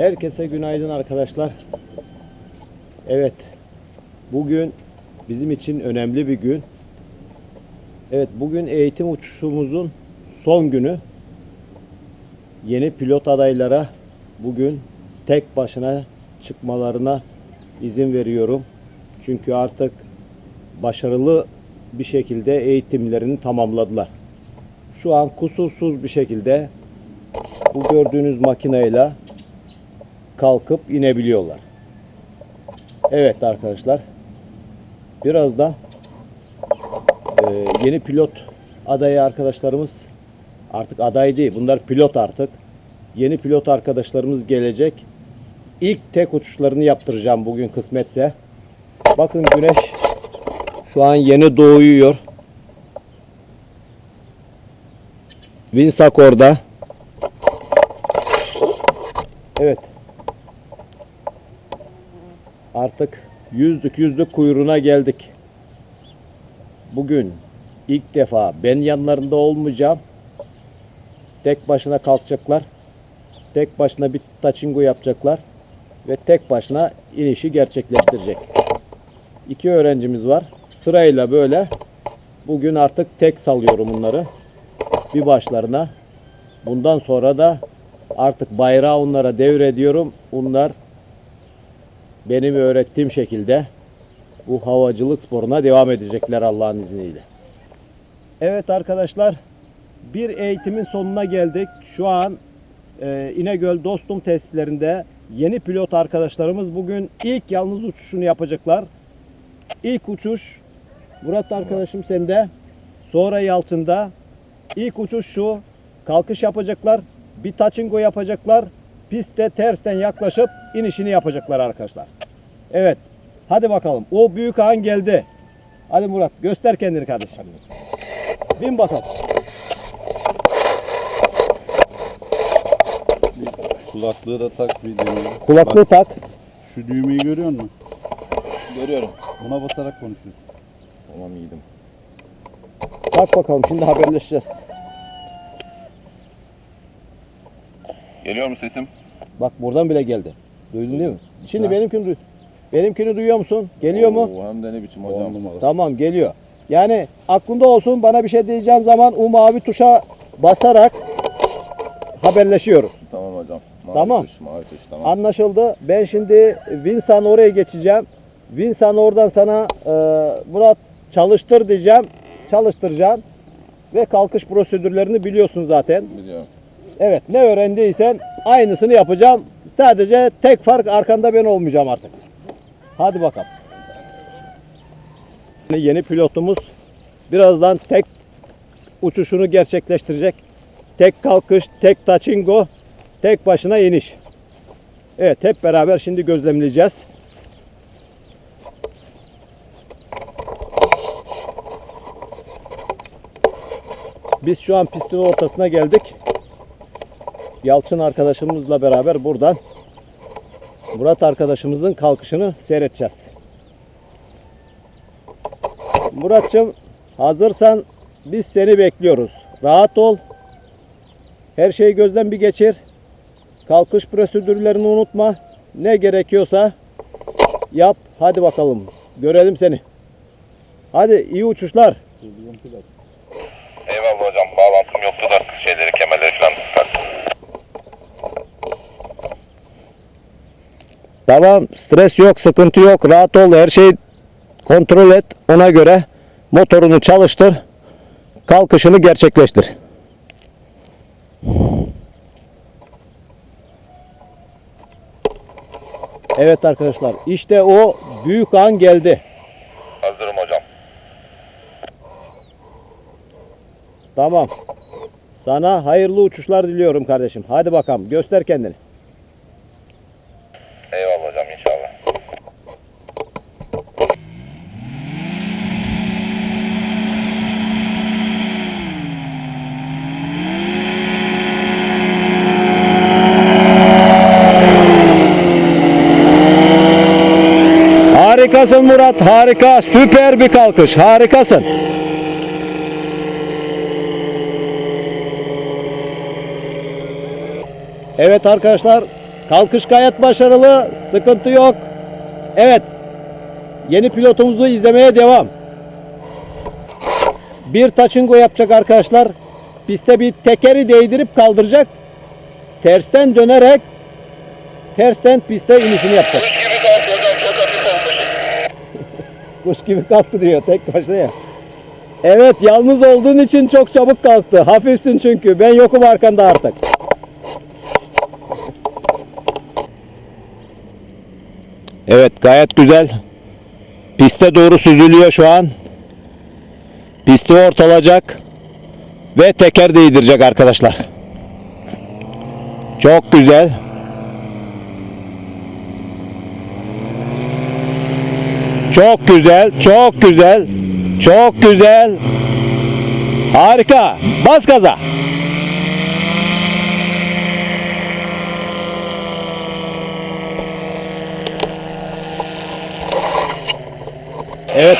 Herkese günaydın arkadaşlar. Evet. Bugün bizim için önemli bir gün. Evet bugün eğitim uçuşumuzun son günü. Yeni pilot adaylara bugün tek başına çıkmalarına izin veriyorum. Çünkü artık başarılı bir şekilde eğitimlerini tamamladılar. Şu an kusursuz bir şekilde bu gördüğünüz makineyle kalkıp inebiliyorlar. Evet arkadaşlar. Biraz da e, yeni pilot adayı arkadaşlarımız artık aday değil. Bunlar pilot artık. Yeni pilot arkadaşlarımız gelecek. İlk tek uçuşlarını yaptıracağım bugün kısmetse. Bakın güneş şu an yeni doğuyor. Winsak orada. Evet. Artık yüzlük yüzlük kuyruğuna geldik. Bugün ilk defa ben yanlarında olmayacağım. Tek başına kalkacaklar. Tek başına bir taçingo yapacaklar. Ve tek başına inişi gerçekleştirecek. İki öğrencimiz var. Sırayla böyle bugün artık tek salıyorum bunları. Bir başlarına. Bundan sonra da artık bayrağı onlara devrediyorum. Bunlar benim öğrettiğim şekilde bu havacılık sporuna devam edecekler Allah'ın izniyle. Evet arkadaşlar bir eğitimin sonuna geldik. Şu an e, İnegöl Dostum tesislerinde yeni pilot arkadaşlarımız bugün ilk yalnız uçuşunu yapacaklar. İlk uçuş Murat arkadaşım sende. Sonra Yalçın'da. İlk uçuş şu. Kalkış yapacaklar. Bir taçingo yapacaklar. Pistte tersten yaklaşıp inişini yapacaklar arkadaşlar. Evet. Hadi bakalım. O büyük an geldi. Hadi Murat göster kendini kardeşim. Bin bakalım. Kulaklığı da tak bir düğmeyi. Kulaklığı tak. Şu düğmeyi görüyor musun? Görüyorum. Buna basarak konuşuyorsun. Tamam iyiydim. Tak bakalım. Şimdi haberleşeceğiz. Geliyor mu sesim? Bak buradan bile geldi. Duydun değil mi? Şimdi Ha. benimkini duy. Benimkini duyuyor musun? Geliyor mu? Oo, hem de ne biçim hocam. Tamam geliyor. Yani aklında olsun bana bir şey diyeceğin zaman o mavi tuşa basarak haberleşiyoruz. Tamam hocam. Mavi Tamam. Tuş, mavi tuş, tamam. Anlaşıldı. Ben şimdi Vinsan oraya geçeceğim. Vinsan oradan sana e, Murat çalıştır diyeceğim. Çalıştıracağım. Ve kalkış prosedürlerini biliyorsun zaten. Biliyorum. Evet ne öğrendiysen aynısını yapacağım. Sadece tek fark arkanda ben olmayacağım artık. Hadi bakalım. Yeni pilotumuz birazdan tek uçuşunu gerçekleştirecek. Tek kalkış, tek taçingo, tek başına iniş. Evet hep beraber şimdi gözlemleyeceğiz. Biz şu an pistin ortasına geldik. Yalçın arkadaşımızla beraber buradan Murat arkadaşımızın kalkışını seyredeceğiz. Muratçım hazırsan biz seni bekliyoruz. Rahat ol. Her şeyi gözden bir geçir. Kalkış prosedürlerini unutma. Ne gerekiyorsa yap. Hadi bakalım. Görelim seni. Hadi iyi uçuşlar. Eyvallah hocam. Tamam stres yok sıkıntı yok rahat ol her şeyi kontrol et ona göre motorunu çalıştır kalkışını gerçekleştir. Evet arkadaşlar işte o büyük an geldi. Hazırım hocam. Tamam. Sana hayırlı uçuşlar diliyorum kardeşim. Hadi bakalım göster kendini. Eyvallah hocam inşallah. Harikasın Murat harika süper bir kalkış harikasın. Evet arkadaşlar Kalkış gayet başarılı. Sıkıntı yok. Evet. Yeni pilotumuzu izlemeye devam. Bir taçıngo yapacak arkadaşlar. Piste bir tekeri değdirip kaldıracak. Tersten dönerek tersten piste inişini yapacak. Kuş gibi kalktı hocam çok hafif olmuş. Kuş gibi kalktı diyor tek başına. Evet yalnız olduğun için çok çabuk kalktı. Hafifsin çünkü. Ben yokum arkanda artık. Evet gayet güzel. Piste doğru süzülüyor şu an. Pisti ortalacak. Ve teker değdirecek arkadaşlar. Çok güzel. Çok güzel, çok güzel, çok güzel. Harika. Bas gaza. Evet.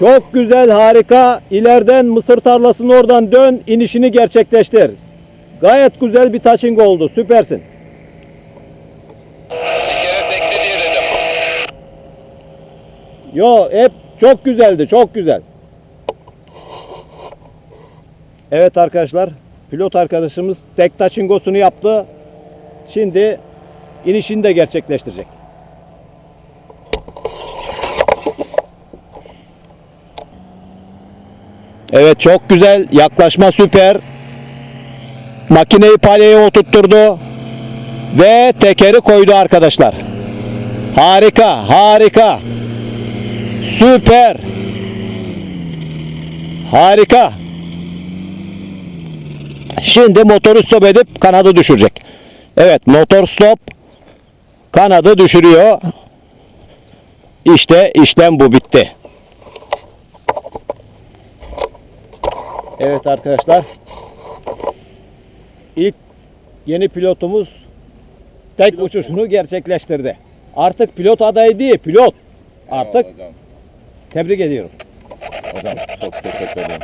Çok güzel, harika. İleriden mısır tarlasının oradan dön, inişini gerçekleştir. Gayet güzel bir touching oldu. Süpersin. Yo hep çok güzeldi çok güzel. Evet arkadaşlar pilot arkadaşımız tek taçingosunu yaptı. Şimdi inişini de gerçekleştirecek. Evet çok güzel yaklaşma süper. Makineyi palyaya oturtturdu ve tekeri koydu arkadaşlar. Harika, harika. Süper. Harika. Şimdi motoru stop edip kanadı düşürecek. Evet motor stop. Kanadı düşürüyor. İşte işlem bu bitti. Evet arkadaşlar. İlk yeni pilotumuz tek uçuşunu gerçekleştirdi. Artık pilot adayı değil, pilot. Artık. Tebrik ediyorum. Hocam çok teşekkür ederim.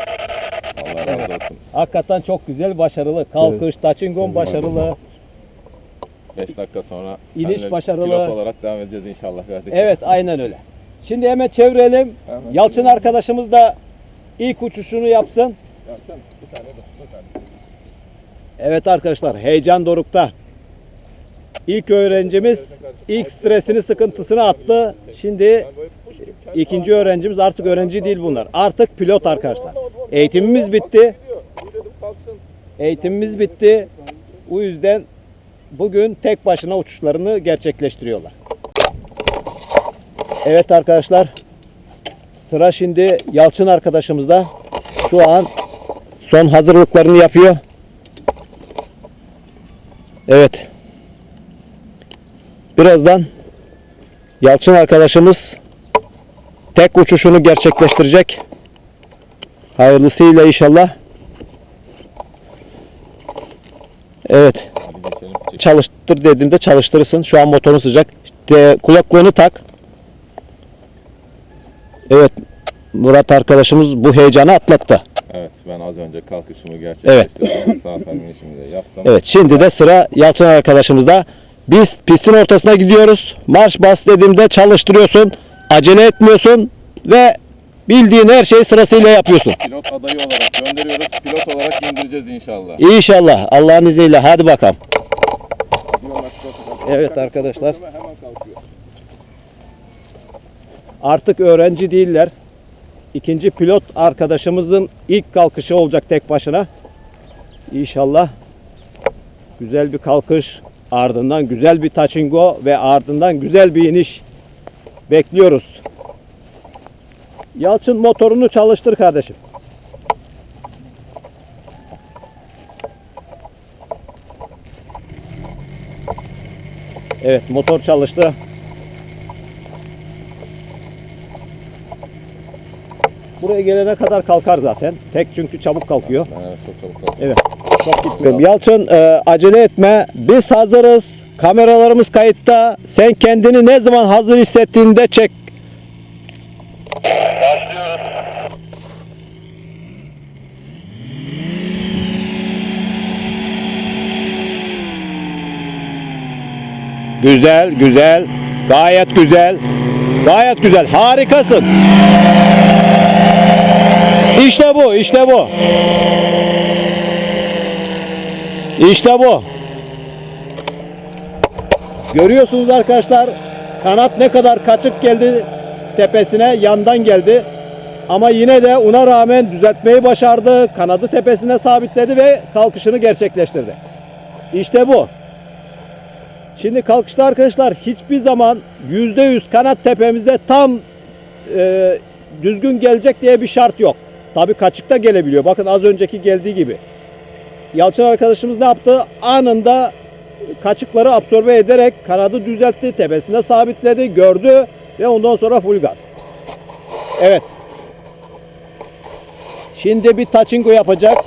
Allah razı olsun. Hakikaten çok güzel, başarılı. Kalkış, taçingon başarılı. 5 dakika sonra İniş başarılı. pilot olarak devam edeceğiz inşallah kardeşim. Evet, aynen öyle. Şimdi hemen çevirelim. Hemen Yalçın arkadaşımız da ilk uçuşunu yapsın. Ya sen bir tane dur, bir tane. Evet arkadaşlar, heyecan dorukta. İlk öğrencimiz ilk stresini, sıkıntısını attı. Şimdi ikinci öğrencimiz artık öğrenci değil bunlar. Artık pilot arkadaşlar. Eğitimimiz bitti. Eğitimimiz bitti. O yüzden bugün tek başına uçuşlarını gerçekleştiriyorlar. Evet arkadaşlar. Sıra şimdi Yalçın arkadaşımızda. Şu an son hazırlıklarını yapıyor. Evet. Birazdan Yalçın arkadaşımız tek uçuşunu gerçekleştirecek. Hayırlısıyla inşallah. Evet. Çalıştır dediğimde çalıştırırsın. Şu an motorun sıcak. İşte kulaklığını tak. Evet. Murat arkadaşımız bu heyecanı atlattı. Evet ben az önce kalkışımı gerçekleştirdim. Sağ salim işimi de yaptım. Evet şimdi de sıra Yalçın arkadaşımızda. Biz pistin ortasına gidiyoruz. Marş bas dediğimde çalıştırıyorsun. Acele etmiyorsun ve bildiğin her şeyi sırasıyla yapıyorsun. Pilot adayı olarak gönderiyoruz. Pilot olarak indireceğiz inşallah. İnşallah Allah'ın izniyle hadi bakalım. Evet arkadaşlar. Artık öğrenci değiller. İkinci pilot arkadaşımızın ilk kalkışı olacak tek başına. İnşallah güzel bir kalkış, ardından güzel bir taçingo ve ardından güzel bir iniş bekliyoruz. Yalçın motorunu çalıştır kardeşim. Evet motor çalıştı. Buraya gelene kadar kalkar zaten. Tek çünkü çabuk kalkıyor. Evet çok çabuk kalkıyor. Evet. Gitmiyor. Yalçın e, acele etme. Biz hazırız. Kameralarımız kayıtta. Sen kendini ne zaman hazır hissettiğinde çek. Güzel, güzel. Gayet güzel. Gayet güzel. Harikasın. İşte bu, işte bu. İşte bu. Görüyorsunuz arkadaşlar kanat ne kadar kaçık geldi tepesine yandan geldi. Ama yine de ona rağmen düzeltmeyi başardı. Kanadı tepesine sabitledi ve kalkışını gerçekleştirdi. İşte bu. Şimdi kalkışta arkadaşlar hiçbir zaman %100 kanat tepemizde tam e, düzgün gelecek diye bir şart yok. Tabi kaçıkta gelebiliyor. Bakın az önceki geldiği gibi. Yalçın arkadaşımız ne yaptı? Anında kaçıkları absorbe ederek kanadı düzeltti, tepesine sabitledi, gördü ve ondan sonra full gaz. Evet. Şimdi bir taçingo yapacak.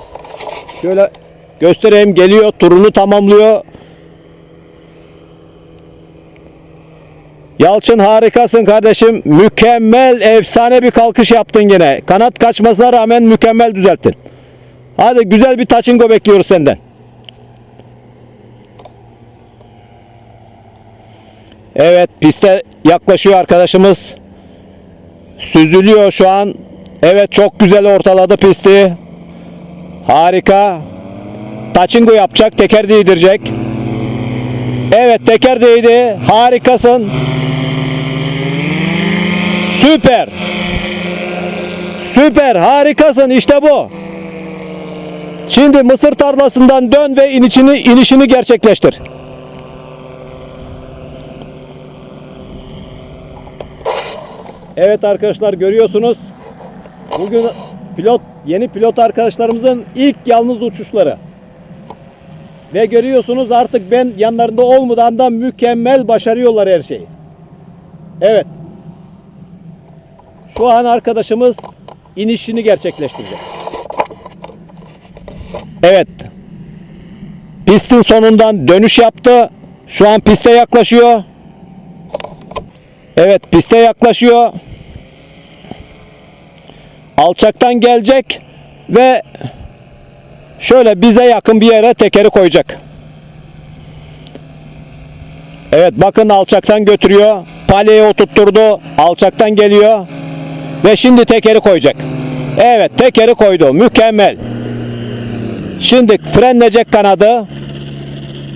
Şöyle göstereyim geliyor, turunu tamamlıyor. Yalçın harikasın kardeşim. Mükemmel, efsane bir kalkış yaptın gene. Kanat kaçmasına rağmen mükemmel düzelttin. Hadi güzel bir taçingo bekliyoruz senden. Evet piste yaklaşıyor arkadaşımız. Süzülüyor şu an. Evet çok güzel ortaladı pisti. Harika. Taçingo yapacak. Teker değdirecek. Evet teker değdi. Harikasın. Süper. Süper. Harikasın. İşte bu. Şimdi mısır tarlasından dön ve inişini inişini gerçekleştir. Evet arkadaşlar görüyorsunuz. Bugün pilot yeni pilot arkadaşlarımızın ilk yalnız uçuşları. Ve görüyorsunuz artık ben yanlarında olmadan da mükemmel başarıyorlar her şeyi. Evet. Şu an arkadaşımız inişini gerçekleştirecek. Evet. Pistin sonundan dönüş yaptı. Şu an piste yaklaşıyor. Evet piste yaklaşıyor. Alçaktan gelecek ve şöyle bize yakın bir yere tekeri koyacak. Evet bakın alçaktan götürüyor. Palyeyi oturtturdu. Alçaktan geliyor. Ve şimdi tekeri koyacak. Evet tekeri koydu. Mükemmel. Şimdi frenleyecek kanadı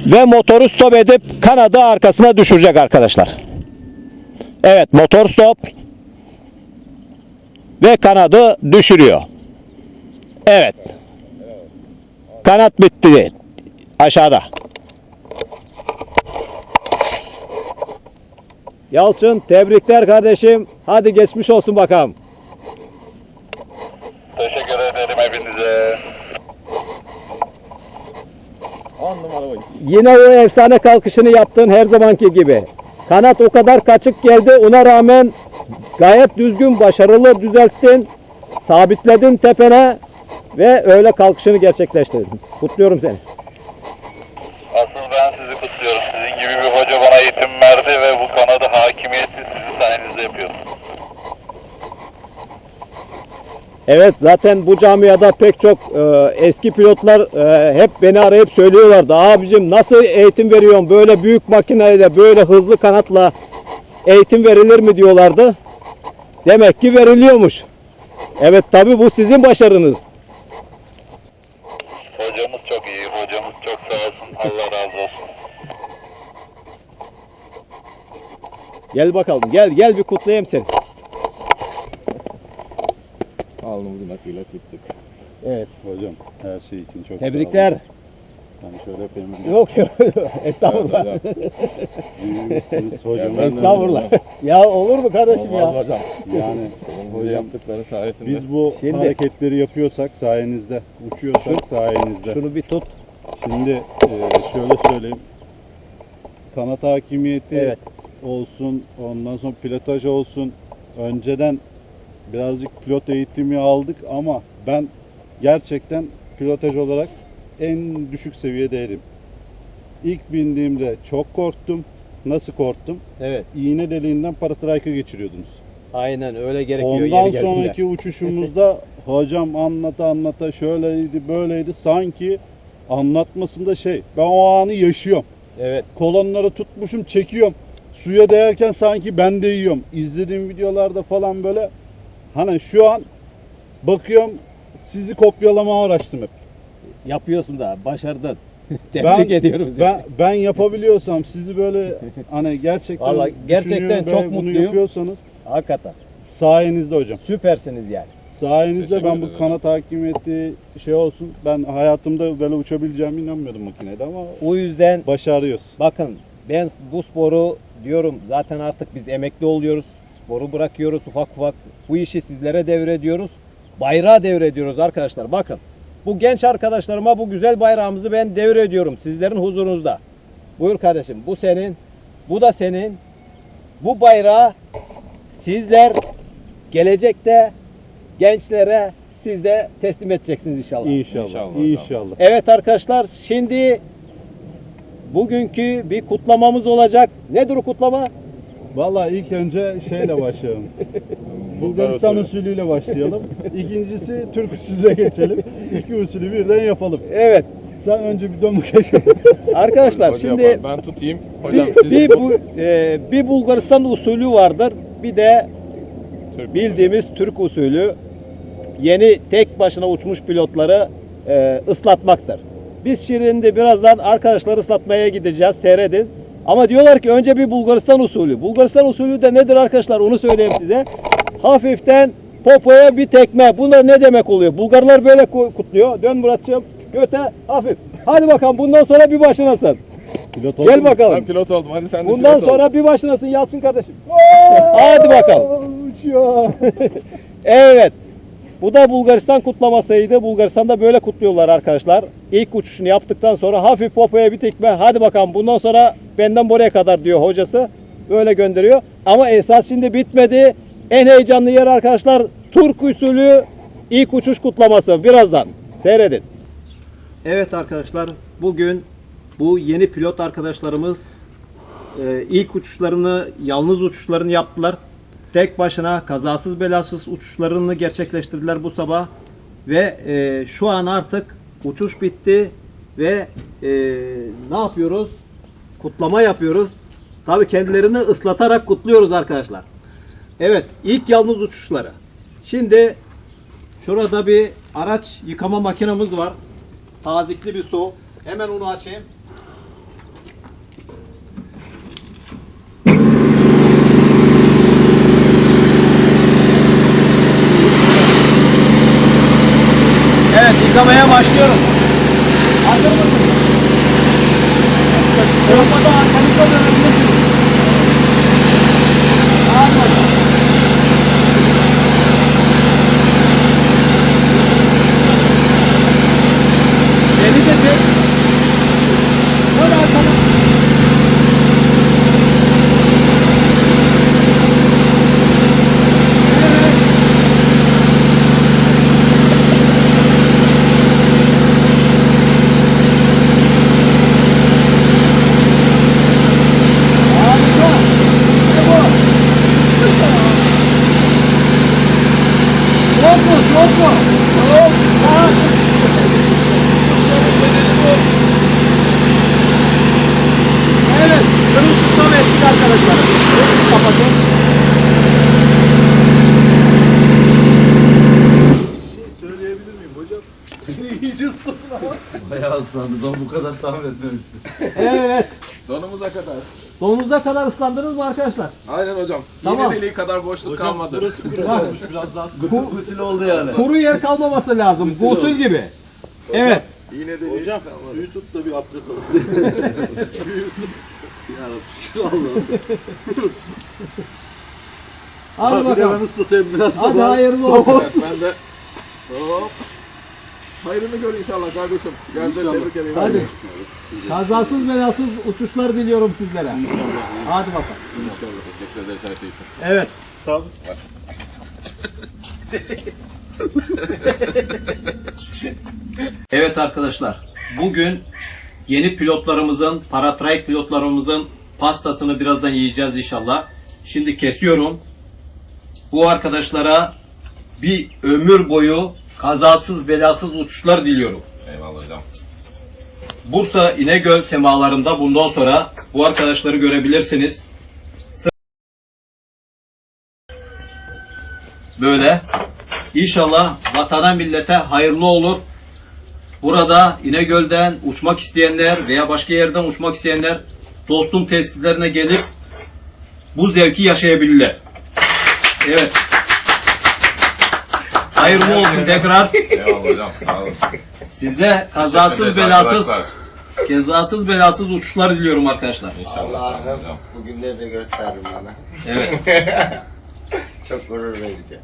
ve motoru stop edip kanadı arkasına düşürecek arkadaşlar. Evet motor stop ve kanadı düşürüyor. Evet. Kanat bitti. Aşağıda. Yalçın tebrikler kardeşim. Hadi geçmiş olsun bakalım. Yine o efsane kalkışını yaptın her zamanki gibi. Kanat o kadar kaçık geldi. Ona rağmen gayet düzgün, başarılı düzelttin. Sabitledin tepene ve öyle kalkışını gerçekleştirdin. Kutluyorum seni. Asıl ben sizi kutluyorum. Sizin gibi bir hoca bana eğitim verdi ve bu kanadı hakimiyeti sizin sayenizde yapıyorum. Evet zaten bu camiada pek çok e, eski pilotlar e, hep beni arayıp söylüyorlardı. Abicim nasıl eğitim veriyorsun böyle büyük makineyle böyle hızlı kanatla eğitim verilir mi diyorlardı. Demek ki veriliyormuş. Evet tabi bu sizin başarınız. Hocamız çok iyi, hocamız çok sağ olsun. Allah razı olsun. Gel bakalım gel gel bir kutlayayım seni. Alnımızın akıyla çıktık. Evet Hocam her şey için çok tebrikler. sağ olun. Yani şöyle öpeyim. Yok yok estağfurullah. Evet hocam. Ben de- Estağfurullah. ya olur mu kardeşim Olmaz ya? hocam. Yani bu hocam yaptıkları sayesinde. biz bu Şimdi- hareketleri yapıyorsak sayenizde, uçuyorsak sayenizde. Şunu bir tut. Şimdi e, şöyle söyleyeyim. Kanat hakimiyeti Evet. olsun, ondan sonra pilotaj olsun. Önceden birazcık pilot eğitimi aldık ama ben gerçekten pilotaj olarak en düşük seviyedeydim. İlk bindiğimde çok korktum. Nasıl korktum? Evet. İğne deliğinden parastrike'a geçiriyordunuz. Aynen öyle gerekiyor. Ondan yeri geldiğinde. sonraki uçuşumuzda hocam anlata anlata şöyleydi böyleydi sanki anlatmasında şey ben o anı yaşıyorum. Evet. Kolonları tutmuşum çekiyorum. Suya değerken sanki ben de yiyorum. İzlediğim videolarda falan böyle hani şu an bakıyorum sizi kopyalama uğraştım hep. Yapıyorsun da başardın. Tebrik Ben- ediyorum seni. Ben ben yapabiliyorsam sizi böyle hani gerçekten Vallahi gerçekten çok bunu mutluyum. yapıyorsanız Hakikaten. sayenizde hocam. Süpersiniz yani. Sayenizde ben bu kanat hakimiyeti şey olsun. Ben hayatımda böyle uçabileceğime inanmıyordum makinede ama O yüzden başarıyoruz. bakın ben bu sporu diyorum zaten artık biz emekli oluyoruz. Sporu bırakıyoruz ufak ufak. Bu işi sizlere devrediyoruz. Bayrağı devrediyoruz arkadaşlar. Bakın bu genç arkadaşlarıma bu güzel bayrağımızı ben devrediyorum sizlerin huzurunuzda. Buyur kardeşim bu senin. Bu da senin. Bu bayrağı sizler gelecekte gençlere siz de teslim edeceksiniz inşallah. İnşallah. İnşallah İnşallah. Evet arkadaşlar şimdi bugünkü bir kutlamamız olacak. Nedir o kutlama? Vallahi ilk önce şeyle başlayalım. Bulgaristan usulüyle başlayalım. İkincisi Türk usulüne geçelim. İki usulü birden yapalım. Evet Sen önce bir dön bakayım. arkadaşlar Hoca şimdi yapar, ben tutayım. Hocam bir, bir, bu, e, bir Bulgaristan usulü vardır. Bir de Türk bildiğimiz Türk usulü yeni tek başına uçmuş pilotları e, ıslatmaktır. Biz şimdi birazdan arkadaşları ıslatmaya gideceğiz. Seyredin. Ama diyorlar ki önce bir Bulgaristan usulü. Bulgaristan usulü de nedir arkadaşlar onu söyleyeyim size. Hafiften popoya bir tekme. Bunlar ne demek oluyor? Bulgarlar böyle ku- kutluyor. Dön Muratçığım. Göte hafif. Hadi bakalım bundan sonra bir başınasın. Pilot Gel oldun mu? bakalım. Ben pilot oldum. Hadi sen de Bundan pilot ol. sonra bir başınasın Yalçın kardeşim. Hadi bakalım. Evet. Bu da Bulgaristan kutlamasıydı. Bulgaristan'da böyle kutluyorlar arkadaşlar. İlk uçuşunu yaptıktan sonra hafif popoya bir tekme. Hadi bakalım bundan sonra benden buraya kadar diyor hocası. Böyle gönderiyor. Ama esas şimdi bitmedi. En heyecanlı yer arkadaşlar Türk usulü ilk uçuş kutlaması. Birazdan seyredin. Evet arkadaşlar bugün bu yeni pilot arkadaşlarımız e, ilk uçuşlarını, yalnız uçuşlarını yaptılar. Tek başına kazasız belasız uçuşlarını gerçekleştirdiler bu sabah. Ve e, şu an artık uçuş bitti ve e, ne yapıyoruz? Kutlama yapıyoruz. Tabii kendilerini ıslatarak kutluyoruz arkadaşlar. Evet, ilk yalnız uçuşları. Şimdi şurada bir araç yıkama makinamız var. Tazikli bir su. Hemen onu açayım. Evet yıkamaya başlıyorum. Yapmadan kanıtlarına gidiyoruz. Arkadaşlar. Kapatın. Söyleyebilir miyim hocam? İyice ısınma. Bayağı ıslandı. Ben bu kadar tahmin etmemiştim. Evet. Donumuza kadar. Donunuza kadar ıslandınız mı arkadaşlar? Aynen hocam. Tamam. İğne deliği kadar boşluk kalmadı. Burası kırılmış birazdan. Gusül oldu yani. Kuru yer kalmaması lazım. Gusül gibi. Evet. İğne deliği Hocam kalmadı. suyu tut da bir abdest alalım. suyu tut. Ya Rabbi şükür Allah'ım. Hadi Bir de ben bakalım. ıslatayım biraz. Hadi hayırlı olsun. Ben de. Hop. Hayrını gör inşallah kardeşim. Gel de tebrik edeyim. Hadi. Kazasız belasız uçuşlar diliyorum sizlere. Hadi bakalım. Teşekkür ederiz her şey için. Evet. Tamam. Evet arkadaşlar. Bugün yeni pilotlarımızın, paratrike pilotlarımızın pastasını birazdan yiyeceğiz inşallah. Şimdi kesiyorum. Bu arkadaşlara bir ömür boyu kazasız belasız uçuşlar diliyorum. Eyvallah hocam. Bursa İnegöl semalarında bundan sonra bu arkadaşları görebilirsiniz. Böyle. İnşallah vatana millete hayırlı olur. Burada İnegöl'den uçmak isteyenler veya başka yerden uçmak isteyenler dostum tesislerine gelip bu zevki yaşayabilirler. Evet. Hayırlı olsun tekrar. Eyvallah hocam sağ olun. Size kazasız belasız Cezasız belasız uçuşlar diliyorum arkadaşlar. Allah'ım bugünleri de gösterdim bana. Evet. Çok gurur verici.